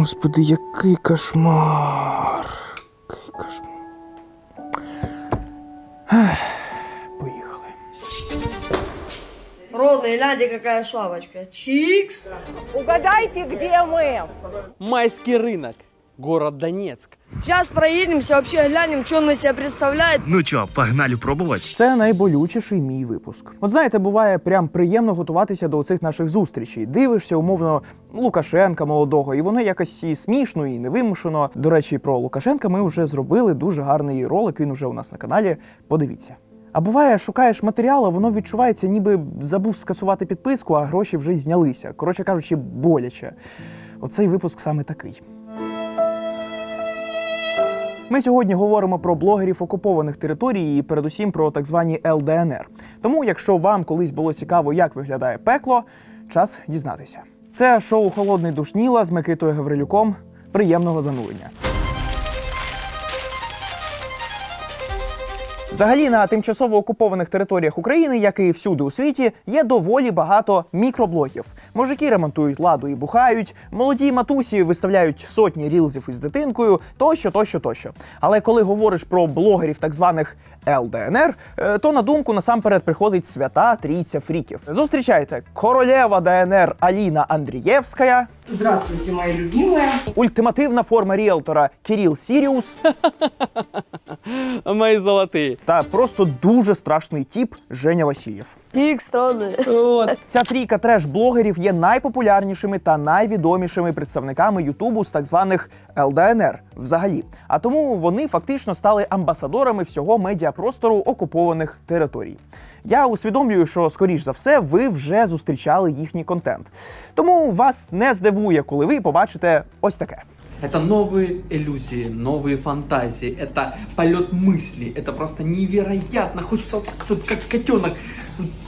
Господи, який кошмар. Який кошмар. Ех, Поїхали. Родный, гляньте, какая шапочка. Чикс. Угадайте, где мы? Майский рынок, город Донецк. Сейчас проедемся, вообще глянем, что он из себя представляет. Ну чо, погнали пробувати? Це найболючіший мій випуск. От знаєте, буває прям приємно готуватися до цих наших зустрічей. Дивишся, умовно, Лукашенка молодого, і воно якось і смішно, і невимушено. До речі, про Лукашенка ми вже зробили дуже гарний ролик. Він уже у нас на каналі. Подивіться. А буває, шукаєш матеріал, а воно відчувається, ніби забув скасувати підписку, а гроші вже знялися. Коротше кажучи, боляче. Оцей випуск саме такий. Ми сьогодні говоримо про блогерів окупованих територій і передусім про так звані ЛДНР. Тому, якщо вам колись було цікаво, як виглядає пекло, час дізнатися. Це шоу Холодний душ Ніла з Микитою Гаврилюком. Приємного занурення. Взагалі на тимчасово окупованих територіях України, як і всюди у світі, є доволі багато мікроблогів. Мужики ремонтують ладу і бухають, молоді матусі виставляють сотні рілзів із дитинкою, тощо, тощо, тощо. Але коли говориш про блогерів так званих ЛДНР, е, то на думку насамперед приходить свята трійця фріків. Зустрічайте королева ДНР Аліна Андрієвська, Здравствуйте, моя любимые. ультимативна форма ріелтора Кіріл Сіріус Мої золотий. та просто дуже страшний тіп Женя Васильєв. Чикс, родный. Вот. Ця трійка треш-блогерів є найпопулярнішими та найвідомішими представниками Ютубу з так званих ЛДНР взагалі. А тому вони фактично стали амбасадорами всього медіапростору окупованих територій. Я усвідомлюю, що скоріш за все ви вже зустрічали їхній контент. Тому вас не здивує, коли ви побачите ось таке. Это новые иллюзии, новые фантазии, это полет мысли, это просто невероятно. Хочется вот так тут, как котенок,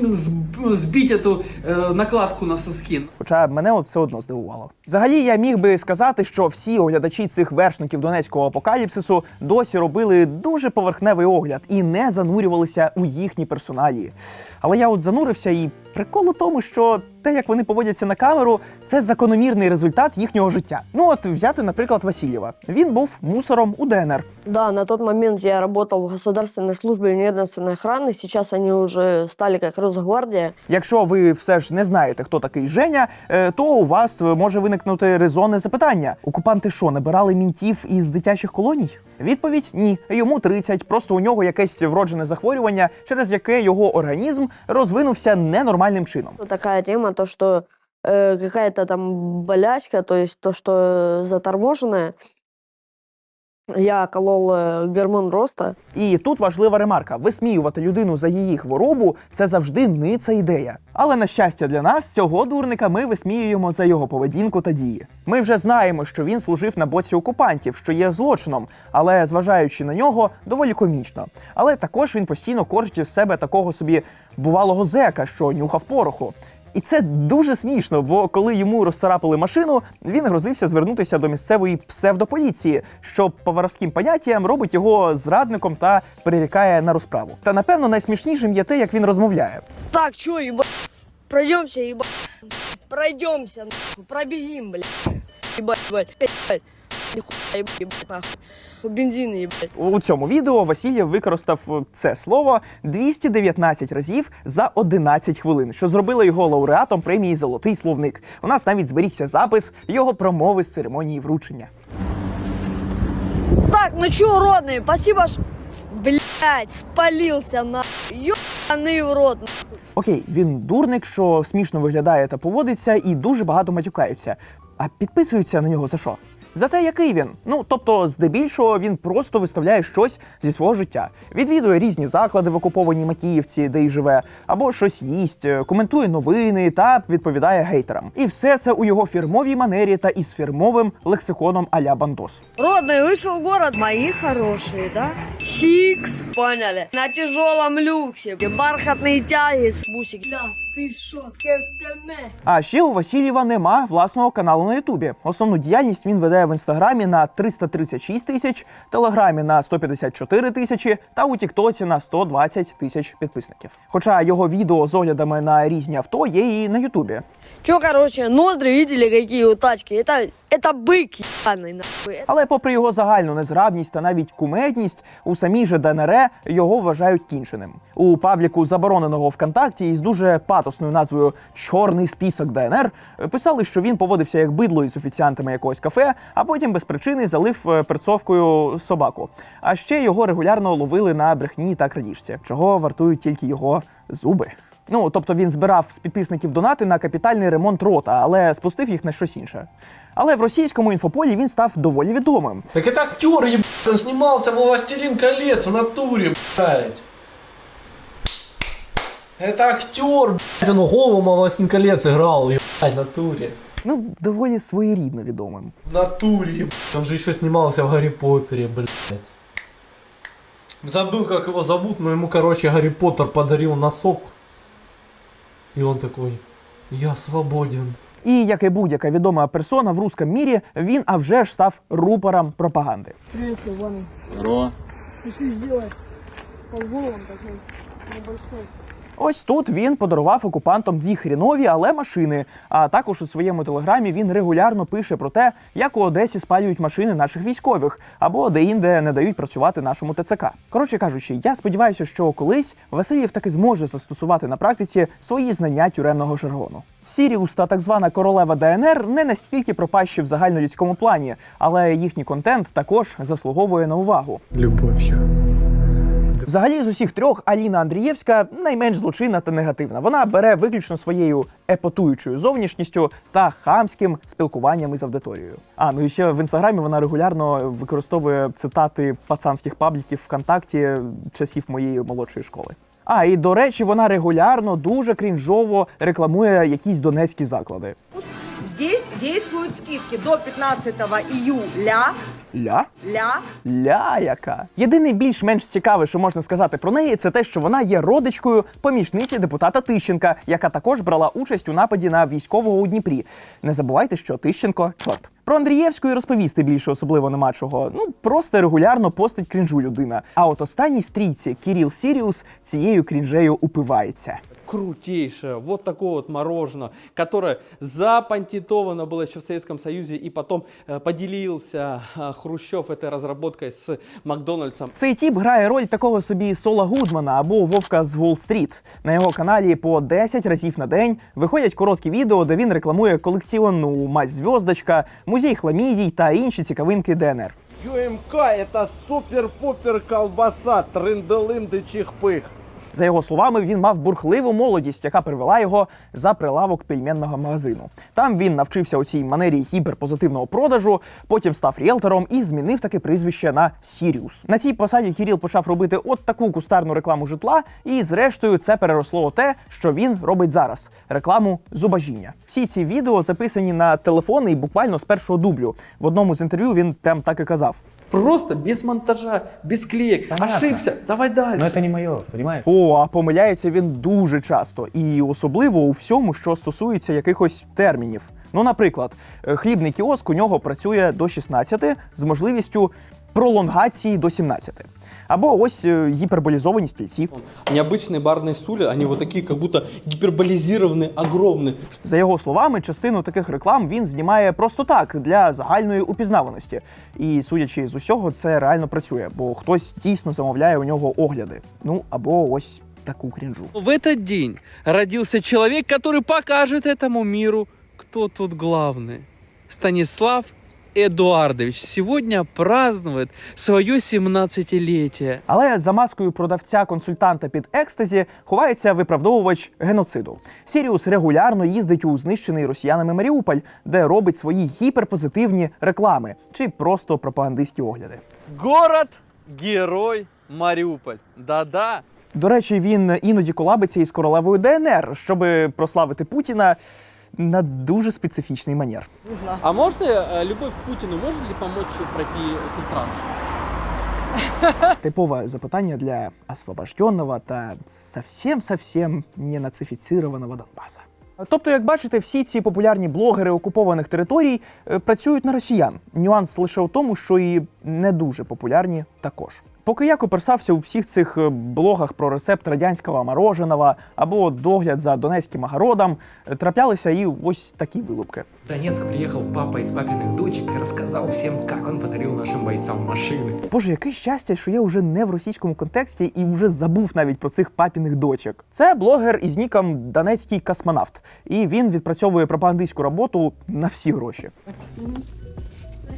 ну, сб- сбить эту э, накладку на соски. Хоча мене от все одно здивувало. Взагалі, я міг би сказати, що всі оглядачі цих вершників донецького апокаліпсису досі робили дуже поверхневий огляд і не занурювалися у їхні персоналії. Але я от занурився, і прикол у тому, що те, як вони поводяться на камеру, це закономірний результат їхнього життя. Ну от взяти, наприклад, Васильєва. Він був мусором у ДНР. Да, на тот момент я работал в государственной службе неведомственной охраны. Сейчас они уже стали как Росгвардия. Якщо ви все ж не знаєте, хто такий Женя, е, то у вас е, може виникнути резонне запитання: окупанти що, набирали мінтів із дитячих колоній? Відповідь ні. Йому 30, просто у нього якесь вроджене захворювання, через яке його організм розвинувся ненормальним чином. Вот Такая тема, то, что э, какая-то там болячка, то есть то, что заторможенное. Я колол э, гормон роста. І тут важлива ремарка: висміювати людину за її хворобу це завжди ниця ідея. Але на щастя для нас, цього дурника ми висміюємо за його поведінку та дії. Ми вже знаємо, що він служив на боці окупантів, що є злочином, але зважаючи на нього, доволі комічно. Але також він постійно корчить із себе такого собі бувалого зека, що нюхав пороху. І це дуже смішно, бо коли йому розцарапали машину, він грозився звернутися до місцевої псевдополіції, що по воровським поняттям робить його зрадником та перерікає на розправу. Та напевно найсмішнішим є те, як він розмовляє. Так, чё, ебать? Пройдемся, ебать. Пройдемся, нахуй. Пробегим, блядь. Ебать, ебать, ебать. Нихуя, ебать, ебать, нахуй. Бензин, ебать. У цьому відео Васильєв використав е, це слово 219 разів за 11 хвилин, що зробило його лауреатом премії Золотий словник. У нас навіть зберігся запис його промови з церемонії вручення. Так, ну чё, родные, спасибо, ш... Блядь, спалился, нахуй. Ёбаный в рот, нахуй. Окей, він дурник, що смішно виглядає та поводиться, і дуже багато матюкаються. А підписуються на нього за що? За те, який він. Ну тобто, здебільшого, він просто виставляє щось зі свого життя, відвідує різні заклади в окупованій Макіївці, де й живе, або щось їсть, е, коментує новини та відповідає гейтерам. І все це у його фірмовій манері та із фірмовим лексиконом аля бандос. Родные, вышел в город. Мои хорошие, да? Чикс. Поняли. На тяжелом люксе. Бархатные тяги с бусик. Да, ты що, кефтеме. А ще у Васильєва нема власного каналу на Ютубі. Основну діяльність він веде в інстаграмі на 336 тисяч, телеграмі на 154 тисячі та у Тіктоці на 120 тисяч підписників. Хоча його відео з оглядами на різні авто є і на Ютубі. Чо короче, ноздри видели, які у тачки? Это Это бык ебаный, нахуй. Але попри його загальну незграбність та навіть кумедність, у самій же ДНР його вважають кінченим. У пабліку забороненого ВКонтакті із дуже патосною назвою Чорний список ДНР писали, що він поводився як бидло із офіціантами якогось кафе, а потім без причини залив е, перцовкою собаку. А ще його регулярно ловили на брехні та крадіжці, чого вартують тільки його зуби. Ну, тобто він збирав з підписників донати на капітальний ремонт рота, але спустив їх на щось інше. Але в російському інфополі він став доволі відомим. Так это актер, ебать, он снимался в «Властелин колец» в натуре, блядь. Это актер, блядь, он Голума в «Властелин колец» играл, ебать, в натуре. Ну, доволі своєрідно відомим. В натуре, ебать. Он же еще снимался в Гарри Поттере, блядь. Забыл, как его зовут, но ему, короче, Гарри Поттер подарил носок. И он такой, я свободен. І як і будь-яка відома персона в русском мірі, він а вже ж став рупором пропаганди. Приветствую, Ваня. Здорово. Реши сделать полголом такой небольшой. Ось тут він подарував окупантам дві хрінові, але машини. А також у своєму телеграмі він регулярно пише про те, як у Одесі спалюють машини наших військових, або де-інде не дають працювати нашому ТЦК. Коротше кажучи, я сподіваюся, що колись Васильєв таки зможе застосувати на практиці свої знання тюремного жаргону. Сіріус та так звана королева ДНР не настільки пропащі в загальнолюдському плані, але їхній контент також заслуговує на увагу. Любовью. Взагалі, з усіх трьох Аліна Андрієвська найменш злочинна та негативна. Вона бере виключно своєю епатуючою зовнішністю та хамським спілкуванням із аудиторією. А ну і ще в інстаграмі вона регулярно використовує цитати пацанських пабліків ВКонтакті часів моєї молодшої школи. А і до речі, вона регулярно дуже крінжово рекламує якісь донецькі заклади. Здесь действуют скидки до 15 июля. Ля? Ля. Ля яка. Єдине більш-менш цікаве, що можна сказати про неї, це те, що вона є родичкою помічниці депутата Тищенка, яка також брала участь у нападі на військового у Дніпрі. Не забувайте, що Тищенко чорт. Про Андрієвську і розповісти більше особливо нема чого. Ну просто регулярно постить крінжу людина. А от останній стрійці Кіріл Сіріус цією крінжею упивається. Крутейшее, вот такое вот мороженое, которое запатентовано было еще в Советском Союзе и потом э, поделился э, Хрущев этой разработкой с Макдональдсом. Цей тіп грає роль такого собі Сола Гудмана або Вовка з Уолл-стріт. На його каналі по 10 разів на день виходять короткі відео, де він рекламує колекціонну мазь зв'яздочка, музей хламідій та інші цікавинки ДНР. ЮМК это супер-пупер колбаса, трынделынды чихпых. За його словами, він мав бурхливу молодість, яка привела його за прилавок пельменного магазину. Там він навчився у цій манері гіперпозитивного продажу, потім став ріелтором і змінив таке прізвище на Сіріус. На цій посаді Кіріл почав робити от таку кустарну рекламу житла, і зрештою це переросло у те, що він робить зараз рекламу зубожіння. Всі ці відео записані на телефони і буквально з першого дублю. В одному з інтерв'ю він прям так і казав. Просто без монтажа, без клеек. Ошибся, давай дальше. Ну, це не моє, розумієш? О, а помиляється він дуже часто, і особливо у всьому, що стосується якихось термінів. Ну, наприклад, е, хлібний кіоск у нього працює до 16 з можливістю пролонгації до 17. Або ось е, гіперболізовані стільці. Необычные барные стулья, они вот такие, как будто гиперболизированные, огромные. За його словами, частину таких реклам він знімає просто так для загальної упізнаваності. І судячи з усього, це реально працює, бо хтось дійсно замовляє у нього огляди. Ну або ось таку крінжу. В этот день родился человек, который покажет этому миру, кто тут главный. Станислав Эдуардович сегодня празднует свое 17-летие. Але за маскою продавця-консультанта під екстазі ховається виправдовувач геноциду. Сіріус регулярно їздить у знищений росіянами Маріуполь, де робить свої гіперпозитивні реклами чи просто пропагандистські огляди. Город-герой Мариуполь. Да-да. До речі, він іноді колабиться із королевою ДНР, щоб прославити Путіна на дуже специфічний манер. Не знаю. А можно э, любовь к Путину может ли помочь пройти фильтрацию? Типове запитання для освобожденного та совсем-совсем не нацифіцированого Донбаса. Тобто, як бачите, всі ці популярні блогери окупованих територій е, працюють на росіян. Нюанс лише у тому, що і не дуже популярні також. Поки я коперсався у всіх цих е, блогах про рецепт радянського мороженого або догляд за донецьким огородом, е, траплялися і ось такі вилупки. В Донецк приехал папа из папиных дочек и рассказал всем, как он подарил нашим бойцам машины. Боже, яке щастя, що я вже не в російському контексті і вже забув навіть про цих папіних дочок. Це блогер із ніком Донецький космонавт, і він відпрацьовує пропагандистську роботу на всі гроші.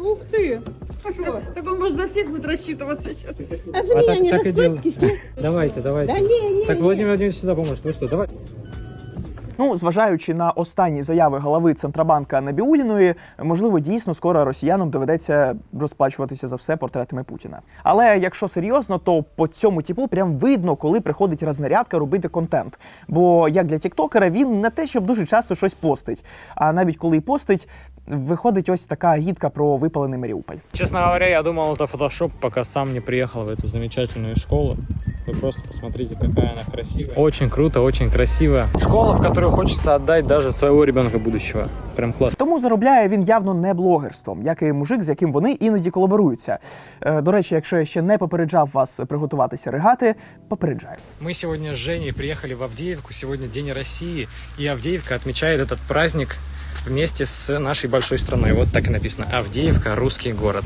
Ух ты! А что? Так он может за всех будет рассчитываться сейчас. А за меня не расплатитесь, Давайте, давайте. Да не, не, Так не. Владимир Владимирович всегда поможет. Вы что, давай. Ну, зважаючи на останні заяви голови Центробанка Набіуліної, можливо, дійсно скоро росіянам доведеться розплачуватися за все портретами Путіна. Але якщо серйозно, то по цьому типу прям видно, коли приходить рознарядка робити контент. Бо як для тіктокера він не те, щоб дуже часто щось постить. А навіть коли й постить, виходить ось така гідка про випалений Маріуполь. Честно говоря, я думал, это фотошоп, пока сам не приехал в эту замечательную школу. Вы просто посмотрите, какая она красивая. Очень круто, очень красиво. Школа, в которую хочется отдать даже своего ребенка будущего. Прям класс. Тому заробляє він явно не блогерством, як і мужик, з яким вони іноді колаборуються. Е, до речі, якщо я ще не попереджав вас приготуватися ригати, попереджаю. Мы сегодня с Женей приехали в Авдеевку. Сегодня День России. И Авдеевка отмечает этот праздник вместе с нашей большой страной. Вот так и написано. Авдіївка, – русский город.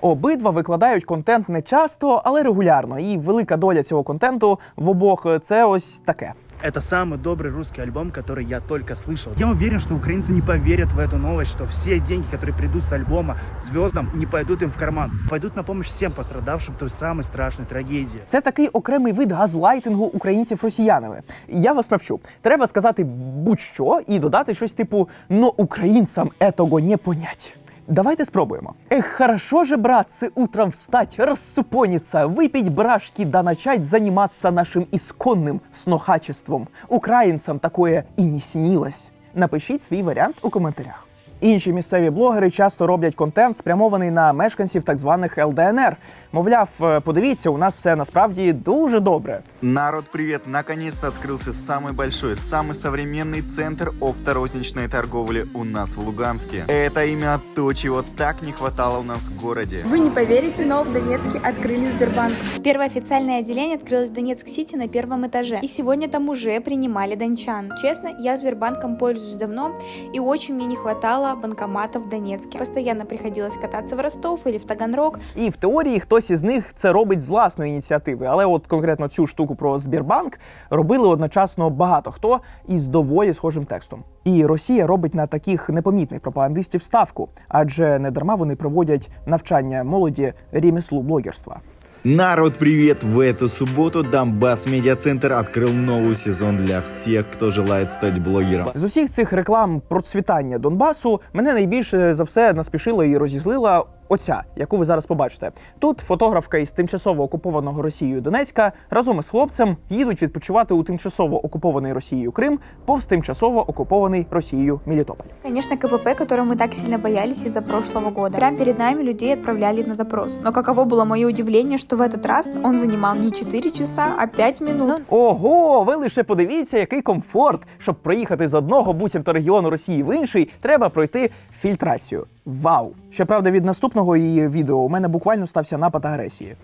Обидва викладають контент не часто, але регулярно. І велика доля цього контенту в обох е, це ось таке. Это самый добрый русский альбом, который я только слышал. Я уверен, что украинцы не поверят в эту новость, что все деньги, которые придут с альбома звездам, не пойдут им в карман. Пойдут на помощь всем пострадавшим той самой страшной трагедии. Це такий окремий вид газлайтингу українців росіянами. Я вас навчу. Треба сказати будь-що і додати щось типу «но українцям этого не понять». Давайте спробуємо. Эх, хорошо же, братцы, утром встать, рассупониться, выпить брашки да начать заниматься нашим исконным снохачеством. Українцям такое і не снилось. Напишіть свій варіант у коментарях. Інші місцеві блогери часто роблять контент, спрямований на мешканців так званих ЛДНР. Мовляв, «Е, подивіться, у нас все насправді дуже добре. Народ, привет! Наконец-то открылся самый большой, самый современный центр опторозничной торговли у нас в Луганске. Это именно то, чего так не хватало у нас в городе. Вы не поверите, но в Донецке открыли Сбербанк. Первое официальное отделение открылось в Донецк-Сити на первом этаже. И сегодня там уже принимали дончан. Честно, я Сбербанком пользуюсь давно, и очень мне не хватало банкоматов в Донецке. Постоянно приходилось кататься в Ростов или в Таганрог, І в теорії хтось із них це робить з власної ініціативи. Але от конкретно цю штуку про Сбербанк робили одночасно багато хто із доволі схожим текстом. І Росія робить на таких непомітних пропагандистів ставку, адже не дарма вони проводять навчання молоді ремеслу блогерства. Народ, привет! В эту субботу Донбасс Медиацентр открыл новый сезон для всех, кто желает стать блогером. З усіх цих реклам процвітання Донбасу мене найбільше за все наспішила і розізлила оця, яку ви зараз побачите. Тут фотографка із тимчасово окупованого Росією Донецька разом із хлопцем їдуть відпочивати у тимчасово окупований Росією Крим повз тимчасово окупований Росією Мелітополь. Конечно, КПП, которого мы так сильно боялись из-за прошлого года. Прямо перед нами людей отправляли на допрос. Но каково было мое удивление, что в этот раз он занимал не 4 часа, а 5 минут. Ого, ви лише подивіться, який комфорт, щоб проїхати з одного буцімто регіону Росії в інший, треба пройти фільтрацію. Вау! Щоправда, від наступного її відео у мене буквально стався напад агресії.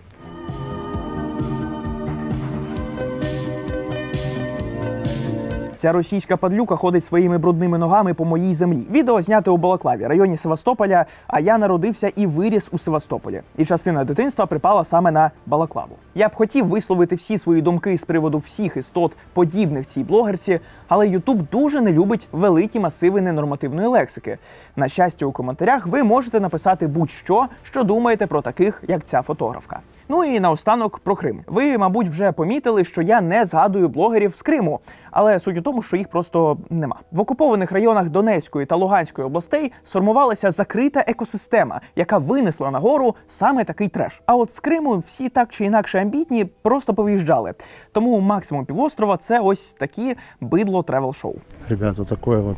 Ця російська падлюка ходить своїми брудними ногами по моїй землі. Відео зняте у Балаклаві, районі Севастополя. А я народився і виріс у Севастополі. І частина дитинства припала саме на Балаклаву. Я б хотів висловити всі свої думки з приводу всіх істот, подібних цій блогерці, але Ютуб дуже не любить великі масиви ненормативної лексики. На щастя, у коментарях ви можете написати будь-що, що думаєте про таких, як ця фотографка. Ну і наостанок про Крим. Ви, мабуть, вже помітили, що я не згадую блогерів з Криму, але суть у тому, що їх просто нема. В окупованих районах Донецької та Луганської областей сформувалася закрита екосистема, яка винесла нагору саме такий треш. А от з Криму всі так чи інакше амбітні просто повиїжджали. Тому максимум півострова це ось такі бидло тревел шоу. Ребят, вот такой вот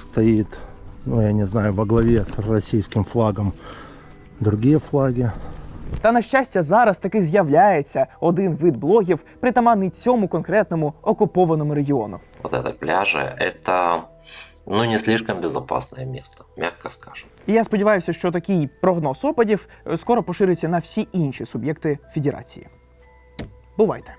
стоит, ну я не знаю, во главе с российским флагом другие флаги. Та на щастя, зараз таки з'являється один вид блогів, притаманний цьому конкретному окупованому регіону. Вот это пляжи, это Ну, не слишком безопасное место, мягко скажем. І я сподіваюся, що такий прогноз опадів е, скоро пошириться на всі інші суб'єкти федерації. Бувайте!